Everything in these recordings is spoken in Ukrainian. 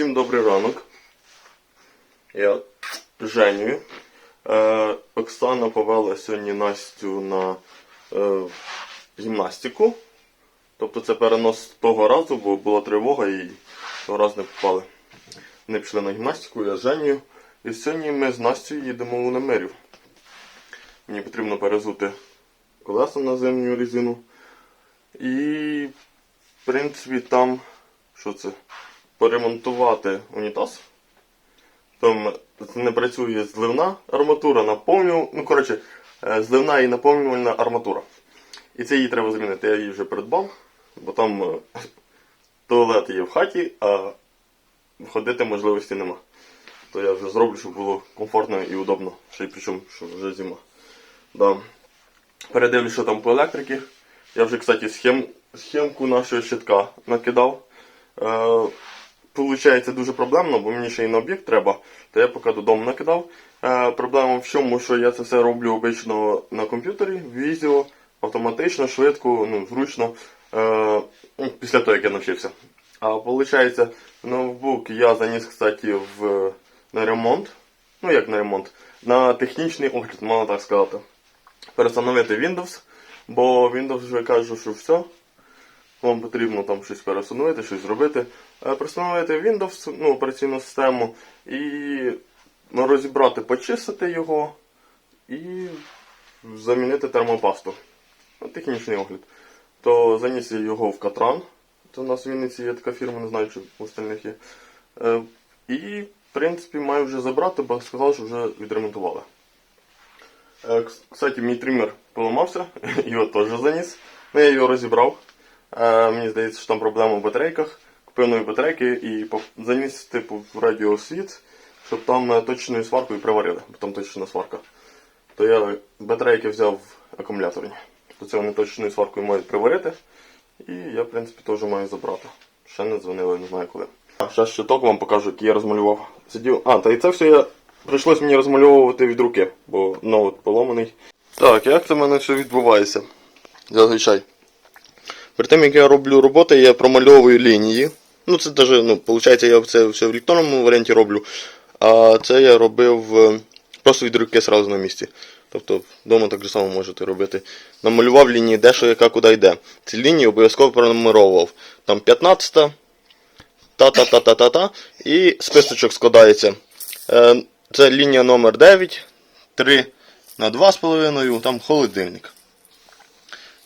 Всім добрий ранок. Я Женю. Е, Оксана повела сьогодні Настю на е, гімнастику. Тобто це перенос того разу, бо була тривога і того разу не попали. Вони пішли на гімнастику, я з Женю. І сьогодні ми з Настю їдемо у Немирів. Мені потрібно перезути колеса на зимню резину. І, в принципі, там, що це? Поремонтувати унітаз. Там не працює зливна арматура, наповнювальна. Ну, коротше, е, зливна і наповнювальна арматура. І це її треба замінити. Я її вже придбав, бо там е, туалет є в хаті, а ходити можливості нема. То я вже зроблю, щоб було комфортно і удобно. Ще й причому, що вже зима. Да. Передивлюсь, що там по електрики. Я вже, кстати, схем, схемку нашого щитка накидав. Е, Получається дуже проблемно, бо мені ще й на об'єкт треба, то я поки додому накидав. Е, проблема в чому, що я це все роблю обично на комп'ютері, відео, автоматично, швидко, ну, зручно, е, ну, після того, як я навчився. А виходить, ноутбук я заніс, кстати, в, на ремонт. Ну як на ремонт, на технічний огляд, можна так сказати. Перестановити Windows, бо Windows вже каже, що все. Вам потрібно там щось перестановити, щось зробити. Е, Перестановити Windows, ну, операційну систему і ну, розібрати, почистити його і замінити термопасту. Ну, технічний огляд. То заніс я його в Катран. Це у нас в Вінниці є така фірма, не знаю, чи у остальних є. Е, І, в принципі, маю вже забрати, бо сказали, що вже відремонтували. Е, Кстати, мій тример поламався, його теж заніс. Ну, я його розібрав. Е, Мені здається, що там проблема в батарейках. Нові батарейки і заніс типу в радіосвіт, щоб там е, точною сваркою приварили, бо там точна сварка. То я батарейки взяв акумуляторні. То це вони точною сваркою мають приварити. І я, в принципі, теж маю забрати. Ще не дзвонили, не знаю коли. А зараз щиток вам покажу, який я розмалював. Сидів. А, та і це все я прийшлось мені розмальовувати від руки, бо ноут поломаний. Так, як це в мене все відбувається? Зазвичай. Перед тим, як я роблю роботи, я промальовую лінії. Ну, це даже, ну, виходить, я це все в електронному варіанті роблю. А це я робив е, просто від руки сразу на місці. Тобто вдома так же само можете робити. Намалював лінії, де що, яка, куди йде. Ці лінії обов'язково пронумеровував. Там 15 та-та-та-та-та-та. І списочок складається. Е, Це лінія номер 9, 3 на 2,5, там холодильник.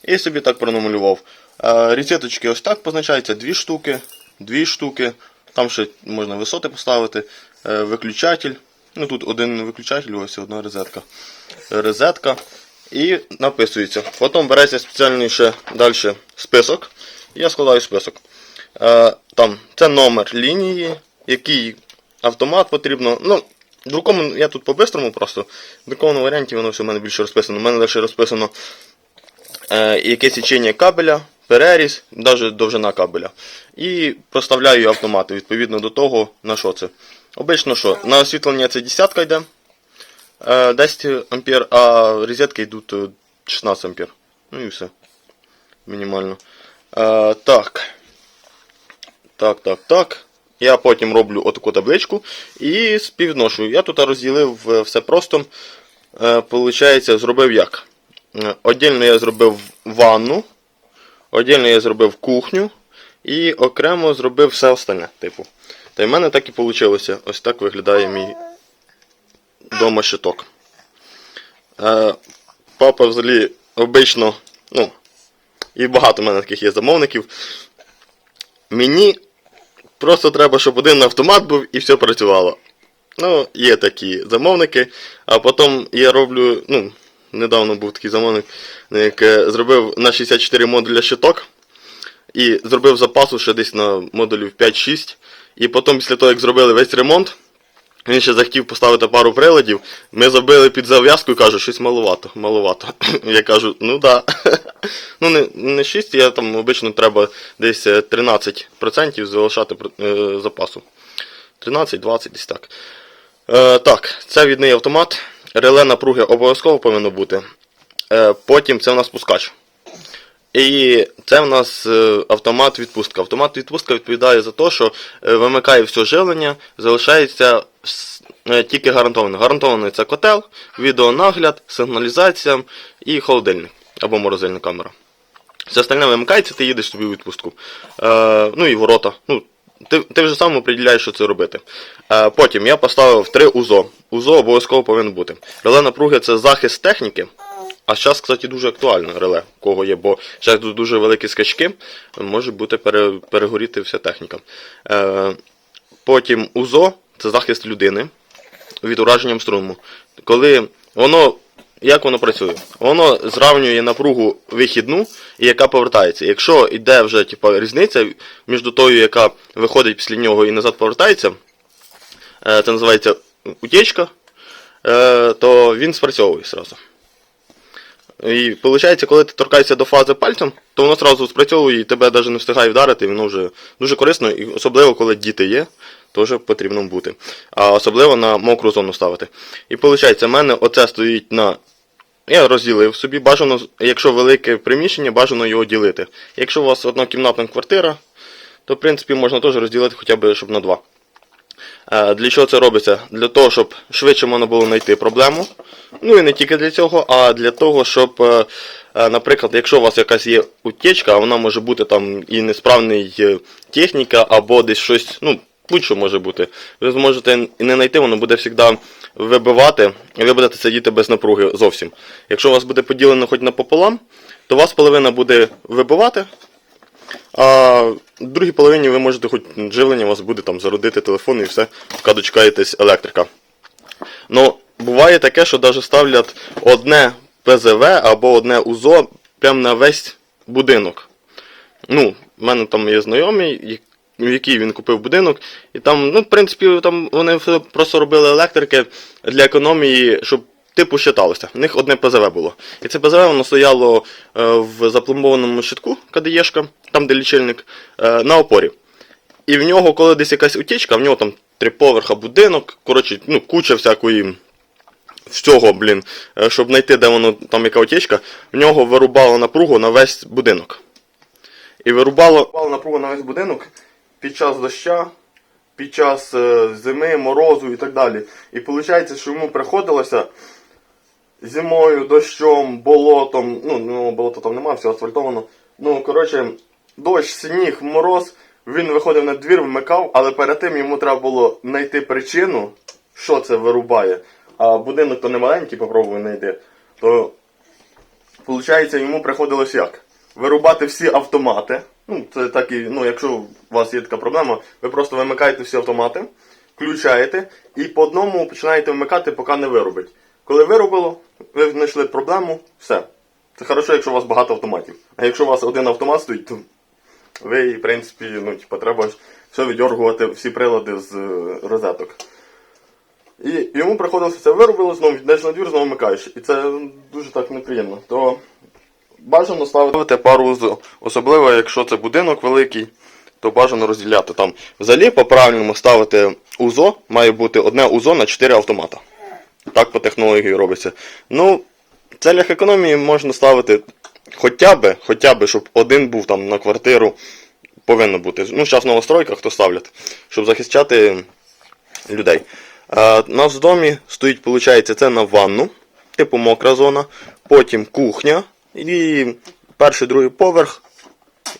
І собі так пронумалював. Е, Різеточки ось так позначаються, дві штуки, дві штуки. Там ще можна висоти поставити, е, виключатель. Ну тут один виключатель, ось одна розетка. Розетка. І написується. Потім береться спеціальний ще далі список. Я складаю список. Е, Там це номер лінії, який автомат потрібно. Ну, в я тут по-бистрому просто. В друкованому варіанті воно все в мене більше розписано. У мене далі розписано е, яке січення кабеля, переріз, навіть довжина кабеля. І проставляю автомати відповідно до того, на що це. Обично що? На освітлення це десятка йде. е, 10 ампер, а розетки йдуть е, 16 ампер. Ну і все. Мінімально. Е, так. Так, так, так. Я потім роблю отаку табличку і співвідношую. Я тут розділив е, все просто. Е, Получається, зробив як? Е, Отдільно я зробив ванну, отдільно я зробив кухню і окремо зробив все остальне. Типу. Та й в мене так і вийшло. Ось так виглядає мій дома щиток. Е, папа взагалі обично, ну, і багато в мене таких є замовників. Мені просто треба, щоб один автомат був і все працювало. Ну, є такі замовники, а потім я роблю, ну, недавно був такий замовник, який зробив на 64 модуля щиток і зробив запасу ще десь на модулів 5-6. І потім, після того, як зробили весь ремонт, він ще захотів поставити пару приладів. Ми забили під зав'язку і кажу, щось маловато, маловато. Я кажу, ну да. Ну, не, не 6, я там обично треба десь е, 13% залишати е, запасу. 13-20 десь так. Е, так, це відний автомат. Реле напруги обов'язково повинно бути. Е, потім це у нас пускач. І це в нас е, автомат відпустка. Автомат відпустка відповідає за те, що е, вимикає все живлення, залишається тільки гарантоване. Гарантований це котел, відеонагляд, сигналізація і холодильник або морозильна камера. Все остальне вимикається, ти їдеш собі у відпустку. Е, ну і ворота. Ну, ти, ти вже сам определяєш, що це робити. Е, потім я поставив три УЗО. УЗО обов'язково повинен бути. Реле напруги це захист техніки. А зараз, кстати, дуже актуально реле, кого є, бо зараз дуже великі скачки, може бути пере, перегоріти вся техніка. Е, потім УЗО це захист людини від ураженням струму. Коли воно. Як воно працює? Воно зравнює напругу вихідну і яка повертається. Якщо йде вже типу, різниця між тою, яка виходить після нього і назад повертається, е, це називається утечка, е, то він спрацьовує зразу. І виходить, коли ти торкаєшся до фази пальцем, то воно одразу спрацьовує і тебе навіть не встигає вдарити, воно вже дуже корисно, і особливо коли діти є, теж потрібно бути. А особливо на мокру зону ставити. І виходить, в мене оце стоїть на. Я розділив собі, бажано, якщо велике приміщення, бажано його ділити. Якщо у вас однокімнатна квартира, то в принципі можна теж розділити хоча б щоб на два. Е, Для чого це робиться? Для того, щоб швидше можна було знайти проблему. Ну і не тільки для цього, а для того, щоб, е, е, наприклад, якщо у вас якась є утечка, а вона може бути там і несправний техніка, або десь щось, ну, будь-що може бути. Ви зможете і не знайти, воно буде завжди вибивати, і ви будете сидіти без напруги зовсім. Якщо у вас буде поділено хоч напополам, то у вас половина буде вибивати, а в другій половині ви можете хоч живлення у вас буде там зародити телефон і все, поки дочекаєтесь електрика. Ну, буває таке, що навіть ставлять одне ПЗВ або одне УЗО прямо на весь будинок. Ну, в мене там є знайомий, в який він купив будинок, і там, ну, в принципі, там вони просто робили електрики для економії, щоб типу щиталося. У них одне ПЗВ було. І це ПЗВ воно стояло е, в запломбованому щитку КДЄшка, там де лічильник, е, на опорі. І в нього, коли десь якась утічка, в нього там три поверха будинок, коротше, ну, куча всякої всього, блін, е, щоб знайти, де воно там яка утічка, в нього вирубало напругу на весь будинок. І вирубало напругу на весь будинок під час доща, під час е, зими, морозу і так далі. І виходить, що йому приходилося зимою, дощом, болотом, ну, ну болота там немає, все асфальтовано. Ну, коротше, дощ, сніг, мороз, він виходив на двір, вмикав, але перед тим йому треба було знайти причину, що це вирубає. А будинок то не маленький, попробуй знайти. То, виходить, йому приходилось як? Вирубати всі автомати. Ну, це так і, ну, якщо у вас є така проблема, ви просто вимикаєте всі автомати, включаєте і по одному починаєте вмикати, поки не вирубить. Коли вирубило, ви знайшли проблему, все. Це хорошо, якщо у вас багато автоматів. А якщо у вас один автомат стоїть, то ви, в принципі, ну, типу, треба все віддергувати, всі прилади з е, розеток. І йому приходилося це виробило, знову йдеш на двір, знову вмикаєш. І це дуже так неприємно. То бажано ставити пару УЗО. Особливо, якщо це будинок великий, то бажано розділяти там. Взагалі, по-правильному ставити УЗО, має бути одне УЗО на 4 автомата. Так по технології робиться. Ну, в целях економії можна ставити хоча б, хоча б, щоб один був там на квартиру. Повинно бути. Ну, зараз в новостройках то ставлять, щоб захищати людей. Е, у нас в домі стоїть, виходить, це на ванну, типу мокра зона, потім кухня і перший, другий поверх,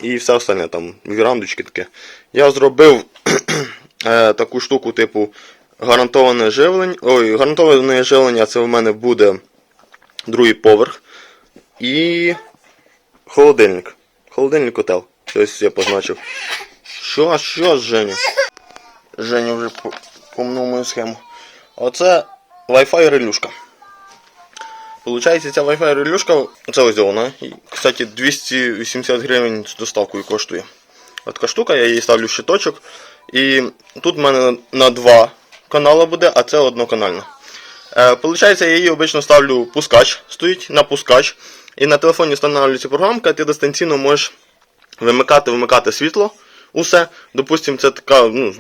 і все остальне там, вірандочки таке. Я зробив е, таку штуку, типу, гарантоване живлення. Ой, гарантоване живлення це в мене буде другий поверх. І холодильник. Холодильник котел. Ось я позначив. Що, що, Женя? Женя вже по- помнув мою схему. Оце Wi-Fi релюшка. Получається, ця Wi-Fi релюшка, це ось вона. Кстати, 280 гривень з доставкою коштує. Така штука, я її ставлю в щиточок. І тут в мене на два канали буде, а це одноканальна. Е, Получається, я її обично ставлю пускач, стоїть на пускач. І на телефоні встановлюється програмка, ти дистанційно можеш вимикати, вимикати світло. Усе. Допустим, це така, ну,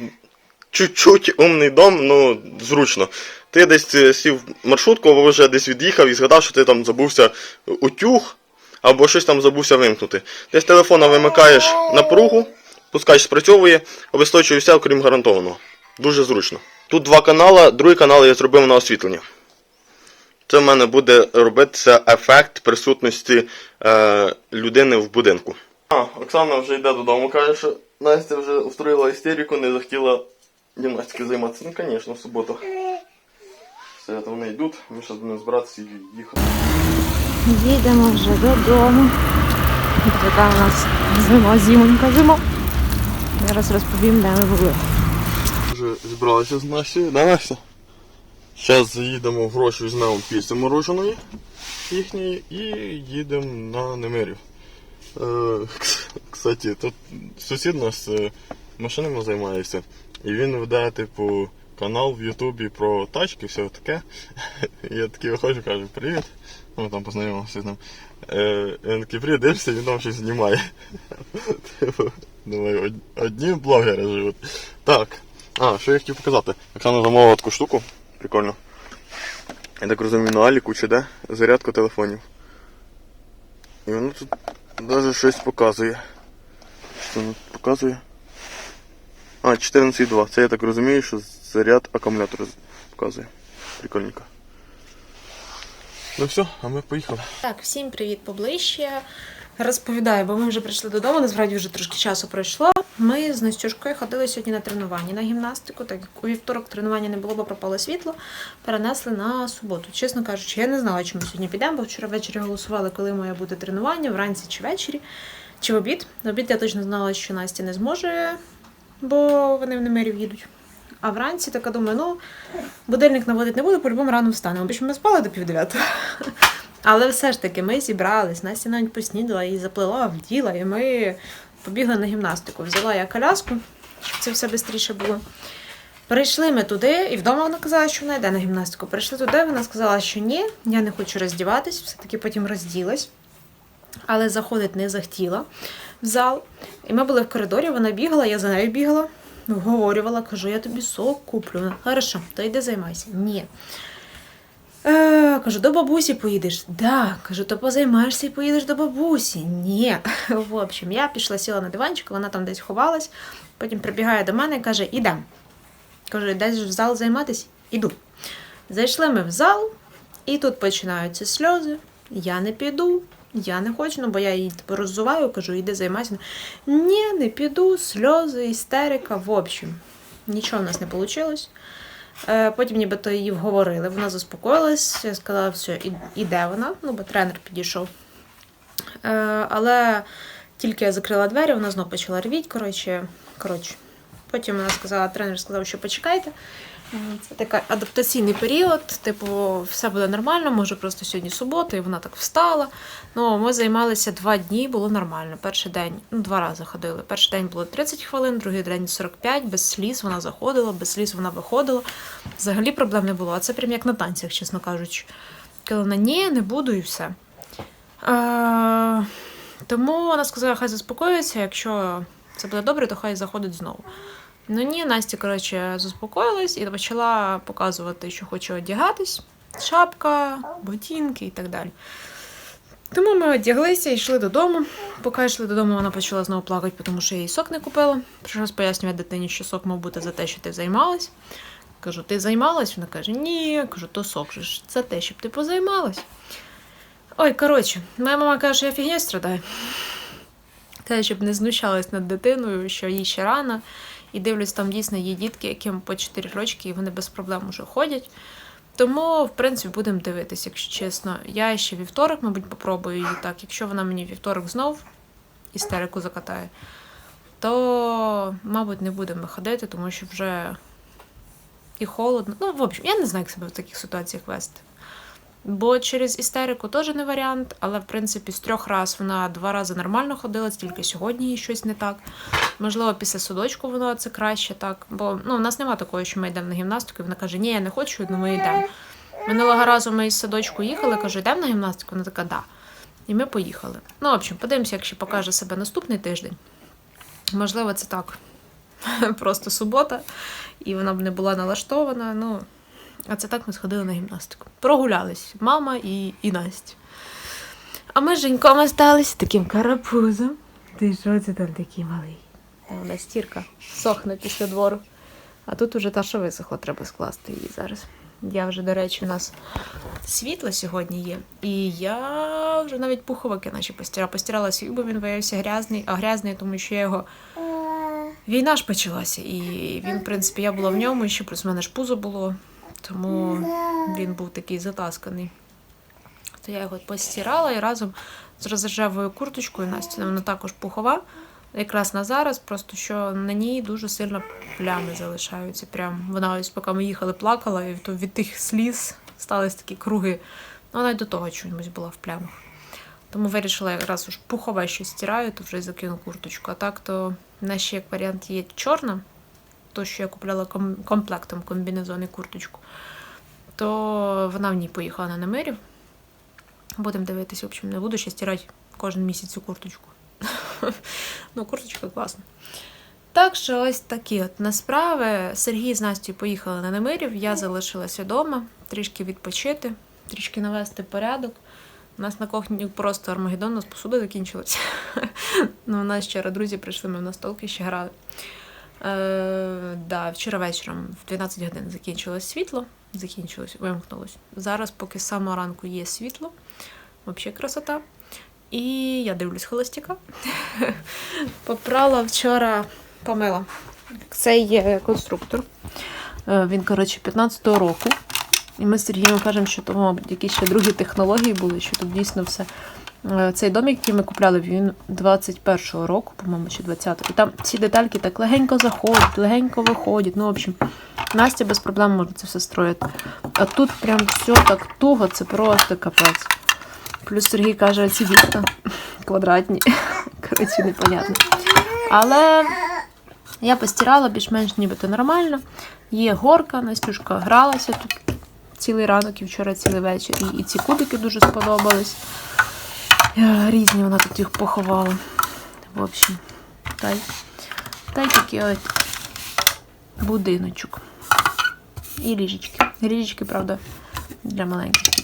чуть-чуть умний дом, ну, зручно. Ти десь е, сів маршрутку, або вже десь від'їхав і згадав, що ти там забувся утюг, або щось там забувся вимкнути. Ти з телефона вимикаєш напругу, пускач спрацьовує, обесточує все, окрім гарантованого. Дуже зручно. Тут два канали, другий канал я зробив на освітлення. Це в мене буде робитися ефект присутності е, людини в будинку. А, Оксана вже йде додому, каже, що Настя вже устроїла істерику, не захотіла гімнастикою займатися. Ну, звісно, в суботу. Все, то вони йдуть, ми зараз будемо збиратися і їхати. Їдемо вже додому. Така у нас зима, зимонька, зима. Зараз розповім, де ми були. Вже зібралися з Настю, да, Настя? Зараз заїдемо в гроші, візьмемо піци мороженої їхньої і їдемо на Немирів. Е, кстати, тут сусід у нас е, машинами займається, і він веде, типу, канал в Ютубі про тачки, все таке. Я такий виходжу, кажу, привіт. Ну, там познайомився з ним. Е, він такий, привіт, дивишся, він там щось знімає. Типу, Думаю, одні блогери живуть. Так. А, що я хотів показати. Оксана замовила таку штуку. Прикольно. Я так розумію, на Аліку чи де зарядка телефонів. І воно тут навіть щось показує. Що воно тут показує? А, 14,2. Це я так розумію, що заряд акумулятора показує. Прикольненько. Ну все, а ми поїхали. Так, всім привіт поближче. Розповідаю, бо ми вже прийшли додому, насправді вже трошки часу пройшло. Ми з Настюшкою ходили сьогодні на тренування на гімнастику, так як у вівторок тренування не було, бо пропало світло, перенесли на суботу. Чесно кажучи, я не знала, чи ми сьогодні підемо, бо вчора ввечері голосували, коли має бути тренування, вранці чи ввечері, чи в обід. В обід я точно знала, що Настя не зможе, бо вони в Немирів їдуть. А вранці така думаю, ну, будильник наводити не буду, по-любому рано встанемо, бо ми спали до півдев'ятого. Але все ж таки ми зібрались, Настя навіть поснідала і заплела, вділа, і ми побігли на гімнастику. Взяла я коляску, щоб це все швидше було. Прийшли ми туди, і вдома вона казала, що вона йде на гімнастику. Прийшли туди, вона сказала, що ні, я не хочу роздіватись, все-таки потім розділась. Але заходить не захотіла в зал. І ми були в коридорі, вона бігала, я за нею бігала, вговорювала, кажу, я тобі сок куплю. Хорошо, то йди займайся. Ні. Е, кажу, до бабусі поїдеш? Да. Кажу, то позаймаєшся і поїдеш до бабусі. Ні. В общем, я пішла сіла на диванчик, вона там десь ховалась, потім прибігає до мене і каже, ідем. Кажу, йдеш в зал займатися? Іду. Зайшли ми в зал, і тут починаються сльози. Я не піду, я не хочу, ну бо я її роззуваю, кажу, іди займайся. Ні, не піду, сльози, істерика. В общем, нічого в нас не вийшло. Е, Потім нібито її вговорили, вона заспокоїлась, я сказала, все, іде вона, ну бо тренер підійшов. Е, Але тільки я закрила двері, вона знов почала рвіть. Коротше, коротше. Потім вона сказала, тренер сказав, що почекайте. Це такий адаптаційний період, типу, все буде нормально, може просто сьогодні субота, і вона так встала. Ну, ми займалися два дні, було нормально. Перший день, ну, два рази ходили. Перший день було 30 хвилин, другий день 45, без сліз вона заходила, без сліз вона виходила. Взагалі проблем не було. А це прям як на танцях, чесно кажучи. Коли вона ні, не буду і все. Е, тому вона сказала, хай заспокоїться, якщо це буде добре, то хай заходить знову. Ну ні, Настя, коротше, заспокоїлась і почала показувати, що хоче одягатись. Шапка, ботинки і так далі. Тому ми одяглися і йшли додому. Поки йшли додому, вона почала знову плакати, тому що я їй сок не купила. Прийшлось пояснювати дитині, що сок мав бути за те, що ти займалась. Кажу, ти займалась? Вона каже, ні. Кажу, то сок же ж за те, щоб ти позаймалась. Ой, коротше, моя мама каже, що я фігня страдаю. Каже, щоб не знущалась над дитиною, що їй ще рано. І дивлюсь, там дійсно є дітки, яким по 4 рочки, і вони без проблем уже ходять. Тому, в принципі, будемо дивитися, якщо чесно. Я ще вівторок, мабуть, попробую її так. Якщо вона мені вівторок знов істерику закатає, то, мабуть, не будемо ходити, тому що вже і холодно. Ну, в общем, я не знаю, як себе в таких ситуаціях вести. Бо через істерику теж не варіант, але в принципі з трьох разів вона два рази нормально ходила, тільки сьогодні їй щось не так. Можливо, після садочку воно це краще так. Бо ну, у нас немає такого, що ми йдемо на гімнастику, і вона каже, ні, я не хочу, ну ми йдемо. Минулого разу ми із садочку їхали, кажу, йдемо на гімнастику? Вона така, да. І ми поїхали. Ну, в общем, подивимося, як ще покаже себе наступний тиждень. Можливо, це так. Просто субота, і вона б не була налаштована. Ну, а це так ми сходили на гімнастику. Прогулялись мама і, і Настя. А ми з Женьком остались таким карапузом. Ти що це там такий малий? Та вона стірка сохне після двору. А тут уже та, що висохла, треба скласти її зараз. Я вже, до речі, у нас світло сьогодні є. І я вже навіть пуховики наче постирала. Постирала свій, бо він виявився грязний, а грязний, тому що я його. Війна ж почалася, і він, в принципі, я була в ньому, і ще плюс в мене ж пузо було, тому він був такий затасканий. То я його постирала і разом з розржавою курточкою Настя, вона також пухова. Якраз на зараз, просто що на ній дуже сильно плями залишаються. Прям вона ось поки ми їхали, плакала, і від тих сліз стались такі круги. Ну, вона й до того чомусь була в плямах. Тому вирішила, якраз уж пухове щось стираю, то вже закину курточку. А так то в ще як варіант є чорна, то що я купляла ком- комплектом комбінезон і курточку, то вона в ній поїхала на намирів. Будемо дивитися, в общем, не буду ще стирати кожен місяць цю курточку. ну, курточка класна. Так що ось такі от на справи. Сергій з Настю поїхали на Немирів, я залишилася вдома, трішки відпочити, трішки навести порядок. У нас на кухні просто Армагеддон, у нас посуда закінчилася. ну, у нас вчора друзі прийшли, ми в настолки ще грали. Е, да, вчора вечором в 12 годин закінчилось світло. Закінчилось, вимкнулось. Зараз, поки з самого ранку є світло, взагалі красота. І я дивлюсь холостяка. Попрала вчора, помила. Це є конструктор. Е, Він, коротше, 15-го року. І ми з Сергієм кажемо, що тому, якісь ще другі технології були, що тут дійсно все. Е, Цей домик, який ми купляли, він 21-го року, по-моєму, чи 20-го. І там ці детальки так легенько заходять, легенько виходять. Ну, в общем, Настя без проблем може це все строїти. А тут прям все так туго, це просто капець. Плюс Сергій каже, ці вікна квадратні. Коротше, непонятно. Але я постирала більш-менш нібито нормально. Є горка, Настюшка гралася тут цілий ранок і вчора цілий вечір. І, ці кубики дуже сподобались. Е, Різні вона тут їх поховала. В общем, та й, та такий от будиночок. І ліжечки. Ліжечки, правда, для маленьких.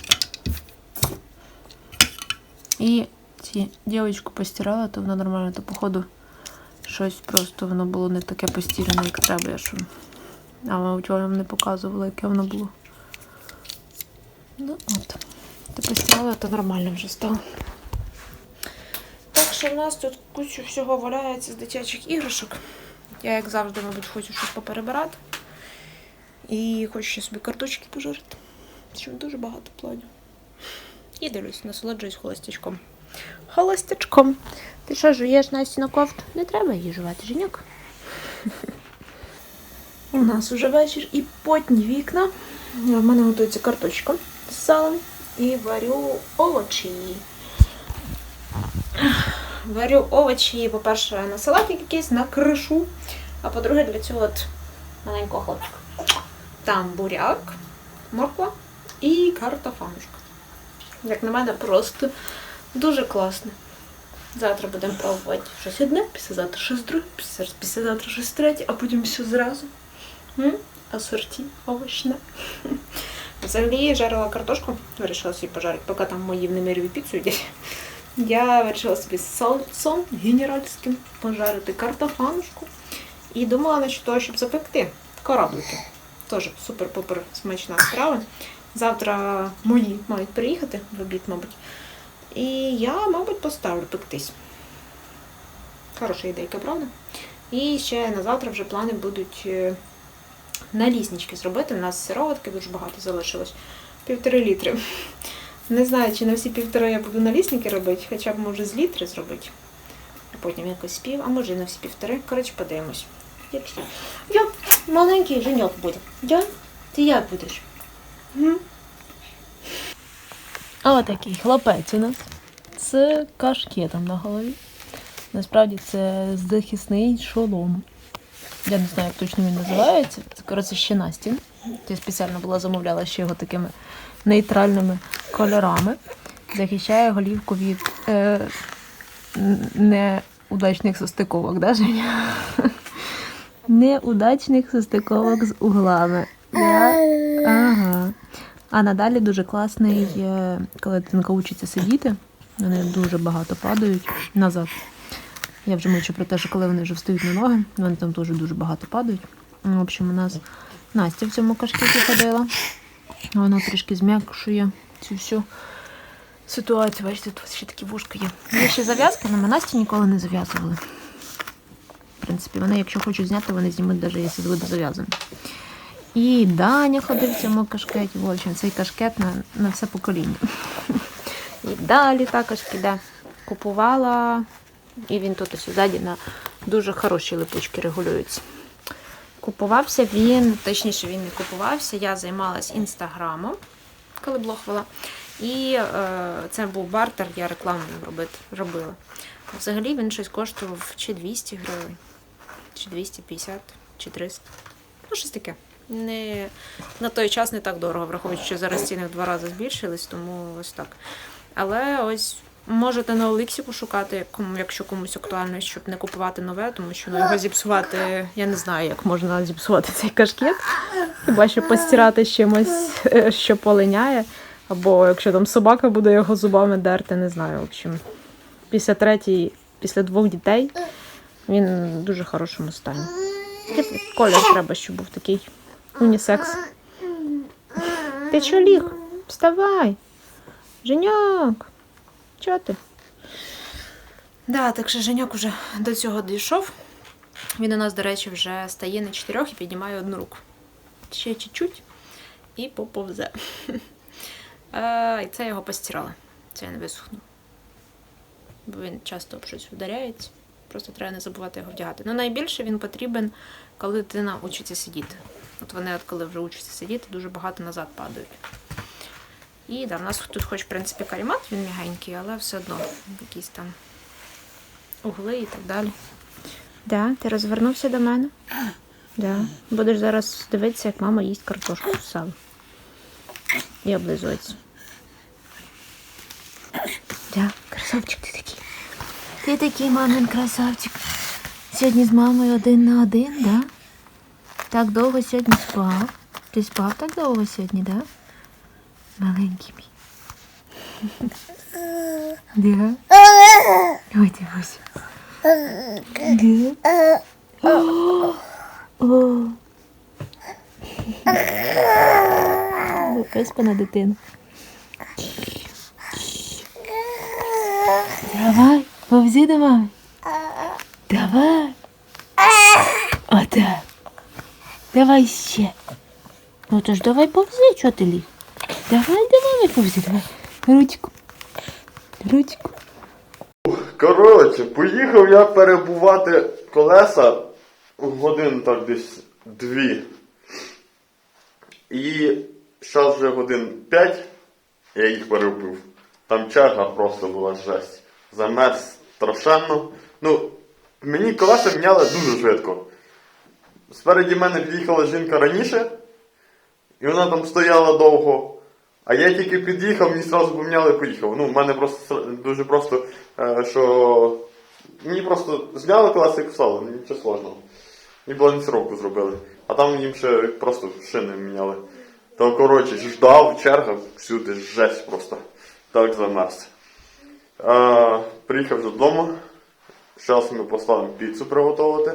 І ці дівчинку постирала, то вона нормально, то походу щось просто воно було не таке постіране, як треба. Я що. А мабуть, вам не показувала, яке воно було. Ну от. Ти постирала, то нормально вже стало. Так що в нас тут кучу всього валяється з дитячих іграшок. Я, як завжди, мабуть, хочу щось поперебирати. І хочу ще собі карточки пожарити. Що дуже багато планів. І дивлюсь, насолоджуюсь холостячком. Холостячком. Ти що, жуєш Настю на кофту? Не треба її жувати, Женюк. У нас уже вечір і потні вікна. В мене готується карточка з салом і варю овочі. Варю овочі, по-перше, на салатик якийсь, на кришу, а по-друге, для цього от маленького хлопчика. Там буряк, морква і картофанушка. Як на мене, просто дуже класно. Завтра будемо пробувати щось одне, післязавтра щось друге, післязавтра щось третє, а потім все зразу. Асорті овочне. Взагалі жарила картошку, вирішила собі пожарити, поки там мої в немирові піцу їдять. Я вирішила собі з соусом генеральським пожарити картофанушку. І думала насчет того, щоб запекти кораблики. Теж супер-пупер смачна страва. Завтра мої мають приїхати в обід, мабуть. І я, мабуть, поставлю пектись. Хороша ідейка, правда? І ще на завтра вже плани будуть е, наліснички зробити. У нас сироватки дуже багато залишилось. Півтори літри. Не знаю, чи на всі півтори я буду налісники робити, хоча б може з літри зробити. А потім якось пів, а може на всі півтори. Коротше, подивимось. Я маленький женьок буде. Я? Ти як будеш? А такий хлопець у нас з кашкетом на голові. Насправді це захисний шолом. Я не знаю, як точно він називається. Це, коротше, ще Настін. Я спеціально була замовляла ще його такими нейтральними кольорами. Захищає голівку від е, неудачних состиковок, да, Женя? Неудачних состиковок з углами. Да? Ага. А надалі дуже класний, е, коли дитинка учиться сидіти, Вони дуже багато падають назад. Я вже мовчу про те, що коли вони вже встають на ноги, вони там теж дуже багато падають. Ну, В общем, у нас Настя в цьому кашкеті ходила. Вона трішки зм'якшує цю всю ситуацію. Бачите, тут ще такі вушка є. Є ще зав'язки, але ми Насті ніколи не зав'язували. В принципі, вони, якщо хочуть зняти, вони знімуть, навіть якщо буде зав'язано. І Даня ходив в цьому кашкеті. В общем, цей кашкет на, на все покоління. І далі також піде. Купувала, і він тут ось ззаді на дуже хороші липучки регулюються. Купувався він, точніше, він не купувався. Я займалась інстаграмом, коли блог вела. І е, це був бартер, я рекламу робити, робила. Взагалі він щось коштував чи 200 гривень, чи 250, чи 300. Ну, щось таке. Не, на той час не так дорого, враховуючи, що зараз ціни в два рази збільшились, тому ось так. Але ось можете на Оліксі пошукати, якщо комусь актуально, щоб не купувати нове, тому що ну, його зіпсувати, я не знаю, як можна зіпсувати цей кашкет. Хіба що постирати чимось, е, що полиняє. Або якщо там собака буде його зубами дерти, не знаю. В общем, після третій, після двох дітей він в дуже хорошому стані. Колір треба, щоб був такий унісекс. Ти чо ліг? Вставай! Женяк! Чого ти? Да, так що Женяк уже до цього дійшов. Він у нас, до речі, вже стає на чотирьох і піднімає одну руку. Ще чуть-чуть і поповзе. І це його постирала. Це я не висохну. Бо він часто об щось вдаряється. Просто треба не забувати його вдягати. Ну, найбільше він потрібен, коли дитина учиться сидіти. От вони, от коли вже учаться сидіти, дуже багато назад падають. І да, в нас тут хоч, в принципі, карімат, він м'ягенький, але все одно якісь там угли і так далі. Да, ти розвернувся до мене? Да. Будеш зараз дивитися, як мама їсть картошку з салом. І облизується. Да, красавчик ти такий. Ти такий мамин красавчик. Сьогодні з мамою один на один, да? Так довго сьогодні спав. Ти спав так довго сьогодні, да? Маленький мій. Да? Ой, Буся. Да? Виспана дитина. Давай, повзи до. Давай. Отак. Давай ще. Ну то ж давай повзи, чого ти ліг? Давай до мами повзи, давай. Ручку. Ручку. Коротше, поїхав я перебувати колеса годин так десь дві. І зараз вже годин п'ять я їх перебив. Там черга просто була жесть. Замерз страшенно. Ну, мені колеса міняли дуже швидко. Спереді мене під'їхала жінка раніше, і вона там стояла довго. А я тільки під'їхав, мені одразу поміняли і поїхав. Ну, в мене просто дуже просто, е, що мені просто зняли колеса і писали, нічого складного. Мені балансировку зробили. А там їм ще просто шини міняли. То коротше, ждав, черга, всюди жесть просто. Так замерз. Е, приїхав додому. Зараз ми поставимо піцу приготувати.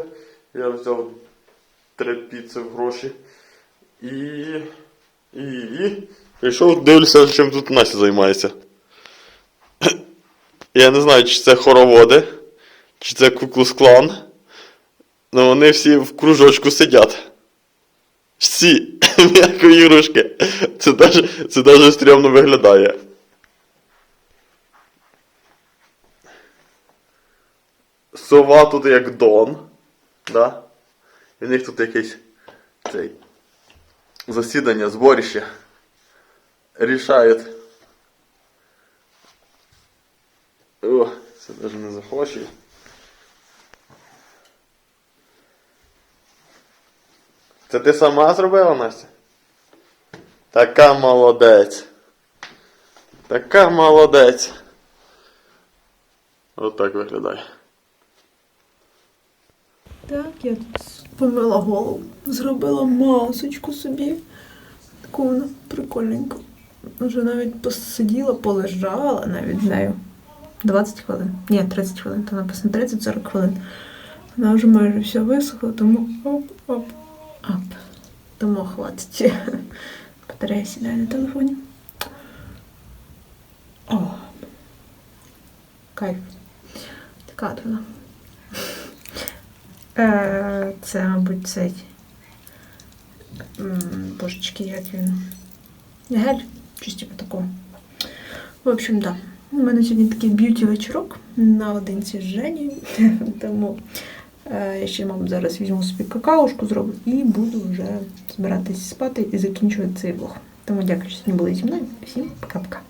Я взяв три піци в гроші. І. І. і прийшов, дивлюся, чим тут Настя займається. Я не знаю, чи це хороводи, чи це куклус-клан. Ну вони всі в кружочку сидять. Всі, як ігрушки. Це даже, це даже стрьомно виглядає. Сова тут як Дон. Да? І в них тут якесь цей, засідання, зборище. Рішають. О, це даже не захоче. Це ти сама зробила, Настя? Така молодець. Така молодець. Отак виглядає. Так, я тут помила голову, зробила масочку собі. Таку вона прикольненьку. Вже навіть посиділа, полежала навіть нею. 20 хвилин. Ні, 30 хвилин, там написано 30-40 хвилин. Вона вже майже все висохла, тому оп-оп-оп. Тому хватить. Батарея сідає на телефоні. О. Кайф. Така вона. Е, Це, мабуть, цей. Божечки, як він. Гель, щось типу такого. В общем, так. Да. У мене сьогодні такий б'юті вечірок наодинці з Женєю. Тому я ще, мабуть, зараз візьму собі какаушку, зроблю і буду вже збиратись спати і закінчувати цей влог. Тому дякую, що сьогодні були зі мною. Всім пока-пока.